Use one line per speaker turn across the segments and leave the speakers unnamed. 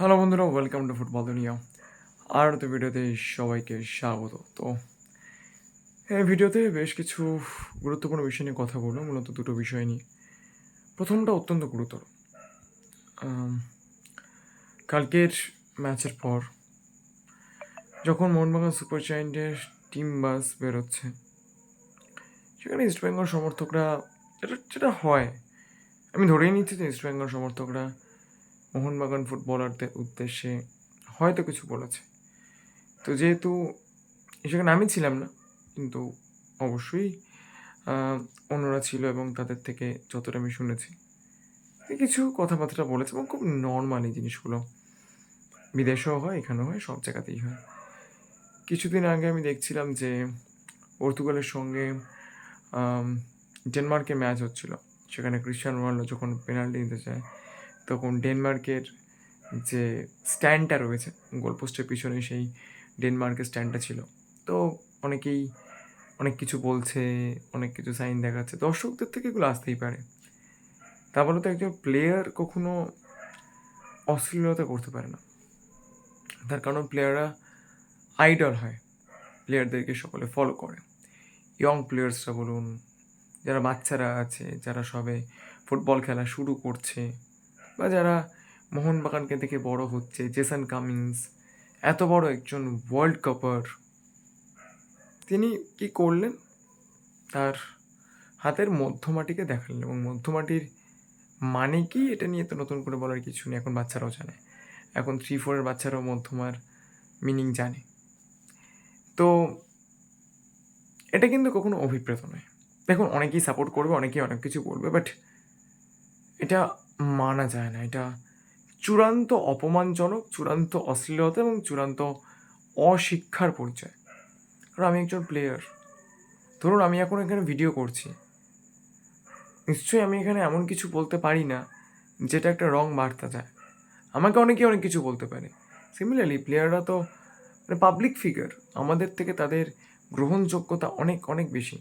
Hello বন্ধুরা welcome to football দুনিয়া আর তো ভিডিওতে সবাইকে স্বাগত। তো, এই ভিডিওতে বেশ কিছু গুরুত্বপূর্ণ বিষয় নিয়ে কথা বলব, মূলত দুটো বিষয় নিয়ে। প্রথমটা অত্যন্ত গুরুতর। কালকের ম্যাচের পর যখন মোহনবাগান সুপার জায়েন্টের টিম বাস বেরোচ্ছে, সেখানে ইস্টবেঙ্গল সমর্থকরা যেটা হয়, আমি ধরেই নিচ্ছি যে ইস্টবেঙ্গল সমর্থকরা মোহনবাগান ফুটবলারদের উদ্দেশ্যে হয়তো কিছু বলেছে। তো যেহেতু সেখানে আমি ছিলাম না, কিন্তু অবশ্যই অন্যরা ছিল এবং তাদের থেকে যতটা আমি শুনেছি কিছু কথাবার্তা বলেছে এবং খুব নর্মাল জিনিসগুলো। বিদেশেও হয়, এখানেও হয়, সব জায়গাতেই হয়। কিছুদিন আগে আমি দেখছিলাম যে পর্তুগালের সঙ্গে ডেনমার্কে ম্যাচ হচ্ছিল। সেখানে ক্রিশ্চিয়ান রোনাল্ডো যখন পেনাল্টি নিতে চায় তখন ডেনমার্কের যে স্ট্যান্ডটা রয়েছে, গোলপোস্টের পিছনে সেই ডেনমার্কের স্ট্যান্ডটা ছিল। তো অনেকেই অনেক কিছু বলছে, অনেক কিছু সাইন দেখাচ্ছে। দর্শকদের থেকে এগুলো আসতেই পারে। তা বলে তো, একজন প্লেয়ার কখনো অশ্লীলতা করতে পারে না। তার কারণ প্লেয়াররা আইডল হয় প্লেয়ারদেরকে সকলে ফলো করে। ইয়ং প্লেয়ার্সরা বলুন, যারা বাচ্চারা আছে, যারা সবে ফুটবল খেলা শুরু করছে বা যারা মোহনবাগানকে দেখে বড় হচ্ছে, জেসন কামিন্স, এত বড় একজন ওয়ার্ল্ড কাপার তিনি কি করলেন? তার হাতের মধ্যমাটিকে দেখালেন এবং মধ্যমাটির মানে কি? এটা নিয়ে তো নতুন করে বলার কিছু নেই, এখন বাচ্চারাও জানে। এখন থ্রি ফোরের বাচ্চারাও মধ্যমার মিনিং জানে। তো এটা কিন্তু কখনো অভিপ্রেত নয়। দেখুন, অনেকেই সাপোর্ট করবে, অনেকেই অনেক কিছু বলবে বাট এটা মানা যায় না। এটা চূড়ান্ত অপমানজনক, চূড়ান্ত অশ্লীলতা এবং চূড়ান্ত অশিক্ষার পরিচয়। কারণ আমি একজন প্লেয়ার ধরুন আমি এখন এখানে ভিডিও করছি। নিশ্চয়ই আমি এখানে এমন কিছু বলতে পারি না, যেটা একটা রং বার্তা যায়। আমাকে অনেকে অনেক কিছু বলতে পারে। সিমিলারলি প্লেয়াররা তো মানে পাবলিক ফিগার আমাদের থেকে তাদের গ্রহণযোগ্যতা অনেক অনেক বেশি।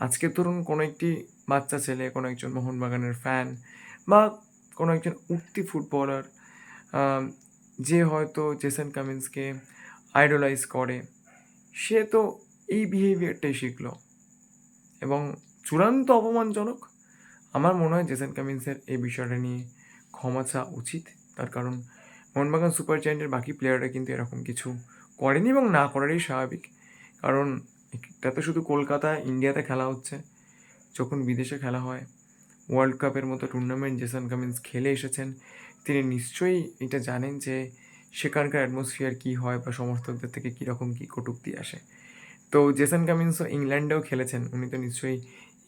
আজকে ধরুন কোনো একটি বাচ্চা ছেলে, কোনো একজন মোহনবাগানের ফ্যান বা কোনো একজন উঠতি ফুটবলার যে হয়তো জেসন কামিন্সকে আইডলাইজ করে, সে তো এই বিহেভিয়ারটাই শিখলো। এবং চূড়ান্ত অপমানজনক, আমার মনে হয় জেসন কামিন্সের এই বিষয়টা নিয়ে ক্ষমা চাওয়া উচিত। তার কারণ মোহনবাগান সুপার জায়েন্টের বাকি প্লেয়াররা কিন্তু এরকম কিছু করেনি এবং না করারই স্বাভাবিক। কারণ এটা তো শুধু কলকাতা ইন্ডিয়াতে খেলা হচ্ছে, যখন বিদেশে খেলা হয় ওয়ার্ল্ড কাপের মতো টুর্নামেন্ট জেসন কামিন্স খেলে এসেছেন, তিনি নিশ্চয়ই এটা জানেন যে সেখানকার অ্যাটমসফিয়ার কী হয় বা সমর্থকদের থেকে কীরকম কী কটূক্তি আসে। তো জেসন কামিন্সও ইংল্যান্ডেও খেলেছেন, উনি তো নিশ্চয়ই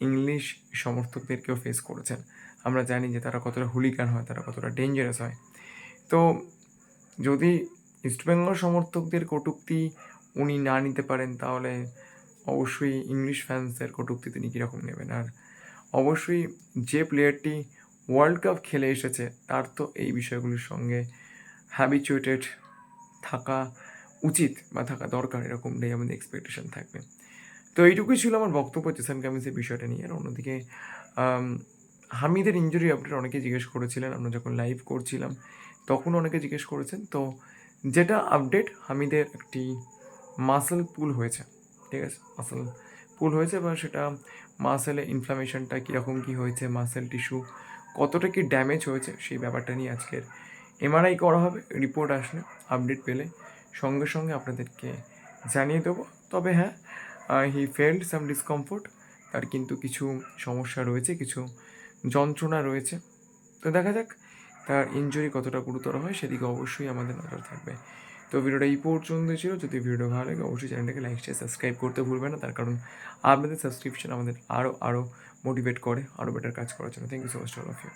ইংলিশ সমর্থকদেরকেও ফেস করেছেন। আমরা জানি যে তারা কতটা হুলিকান হয়, তারা কতটা ডেঞ্জারাস হয়। তো যদি ইস্টবেঙ্গল সমর্থকদের কটূক্তি উনি না নিতে পারেন, তাহলে অবশ্যই ইংলিশ ফ্যান্সদের কটূক্তি তিনি কীরকম নেবেন? আর অবশ্যই যে প্লেয়ারটি ওয়ার্ল্ড কাপ খেলে এসেছে, তার তো এই বিষয়গুলির সঙ্গে হ্যাবিচুয়েটেড থাকা উচিত বা থাকা দরকার, এরকমটাই আমাদের এক্সপেকটেশন থাকবে। তো এইটুকুই ছিল আমার বক্তব্য জেসান কামিন্সের বিষয়টা নিয়ে। আর অন্যদিকে হামিদের ইঞ্জুরি আপডেট অনেকে জিজ্ঞেস করেছিলেন, আমরা যখন লাইভ করছিলাম, তখন অনেকে জিজ্ঞেস করেছেন, তো যেটা আপডেট হামিদের একটি মাসেল পুল হয়েছে, ঠিক আছে? মাসেল পুল হয়েছে বা সেটা মাসেলে ইনফ্লামেশনটা কীরকম কী হয়েছে মাসেল টিস্যু কতটা কি ড্যামেজ হয়েছে, সেই ব্যাপারটা নিয়ে আজকের এমআরআই করা হবে রিপোর্ট আসলে আপডেট পেলে সঙ্গে সঙ্গে আপনাদেরকে জানিয়ে দেবো। তবে হ্যাঁ হি ফেল্ড সাম ডিসকমফোর্ট তার কিন্তু কিছু সমস্যা রয়েছে, কিছু যন্ত্রণা রয়েছে। তো দেখা যাক, তার ইনজুরি কতটা গুরুতর হয়, সেদিকে অবশ্যই আমাদের নজর থাকবে। তো ভিডিওটা এই পর্যন্তই ছিল। যদি ভিডিওটা ভালো লাগে, অবশ্যই চ্যানেলটাকে লাইক শেয়ার সাবস্ক্রাইব করতে ভুলবেন না। তার কারণ আপনাদের সাবস্ক্রিপশন আমাদের আরও আরও মোটিভেট করে আরও বেটার কাজ করার জন্য। Thank you so much all of you